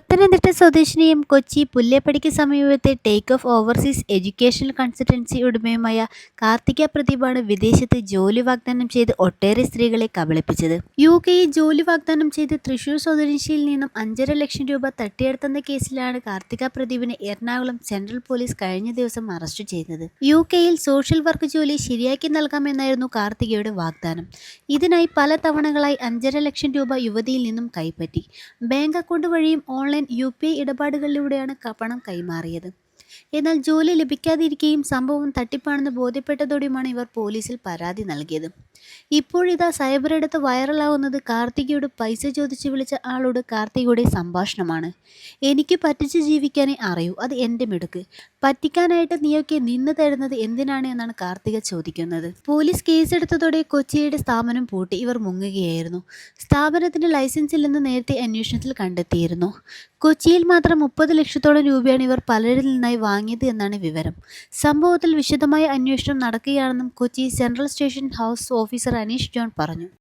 പത്തനംതിട്ട സ്വദേശിനിയും കൊച്ചി പുല്ലേപ്പടിക്ക് സമീപത്തെ take off overseas educational consultancy ഉടമയുമായ Karthika പ്രദീപാണ് വിദേശത്ത് ജോലി വാഗ്ദാനം ചെയ്ത് ഒട്ടേറെ സ്ത്രീകളെ കബളിപ്പിച്ചത്. യു കെയിൽ ജോലി വാഗ്ദാനം ചെയ്ത് തൃശൂർ സ്വദേശിയിൽ നിന്നും അഞ്ചര ലക്ഷം രൂപ തട്ടിയെടുത്തെന്ന കേസിലാണ് കാർത്തിക പ്രദീപിനെ എറണാകുളം സെൻട്രൽ പോലീസ് കഴിഞ്ഞ ദിവസം അറസ്റ്റ് ചെയ്തത്. യു കെയിൽ സോഷ്യൽ വർക്ക് ജോലി ശരിയാക്കി നൽകാമെന്നായിരുന്നു കാർത്തികയുടെ വാഗ്ദാനം. ഇതിനായി പല തവണകളായി അഞ്ചര ലക്ഷം രൂപ യുവതിയിൽ നിന്നും കൈപ്പറ്റി. ബാങ്ക് അക്കൗണ്ട് വഴിയും ഓൺലൈൻ യു പി ഐ ഇടപാടുകളിലൂടെയാണ് പണം കൈമാറിയത് എന്നാൽ ജോലി ലഭിക്കാതിരിക്കുകയും സംഭവം തട്ടിപ്പാണെന്ന് ബോധ്യപ്പെട്ടതോടെയുമാണ് ഇവർ പോലീസിൽ പരാതി നൽകിയത്. ഇപ്പോഴിതാ സൈബറെടുത്ത് വൈറലാവുന്നത് കാർത്തികയോട് പൈസ ചോദിച്ചു വിളിച്ച ആളോട് കാർത്തികയുടെ സംഭാഷണമാണ്. എനിക്ക് പറ്റിച്ച് ജീവിക്കാനേ അറിയൂ അത് എന്റെ മിടുക്ക്. പറ്റിക്കാനായിട്ട് നീയൊക്കെ നിന്ന് തരുന്നത് എന്തിനാണ് എന്നാണ് കാർത്തിക ചോദിക്കുന്നത്. പോലീസ് കേസെടുത്തതോടെ കൊച്ചിയുടെ സ്ഥാപനം പൂട്ടി. ഇവർ മുങ്ങുകയായിരുന്നു. സ്ഥാപനത്തിന് ലൈസൻസ് ഇല്ലെന്ന് നേരത്തെ അന്വേഷണത്തിൽ കണ്ടെത്തിയിരുന്നു. കൊച്ചിയിൽ മാത്രം മുപ്പത് ലക്ഷത്തോളം രൂപയാണ് ഇവർ പലരിൽ നിന്നായി വാങ്ങിയത് എന്നാണ് വിവരം. സംഭവത്തിൽ വിശദമായ അന്വേഷണം നടക്കുകയാണെന്നും Kochi central station house officer Aneesh John പറഞ്ഞു.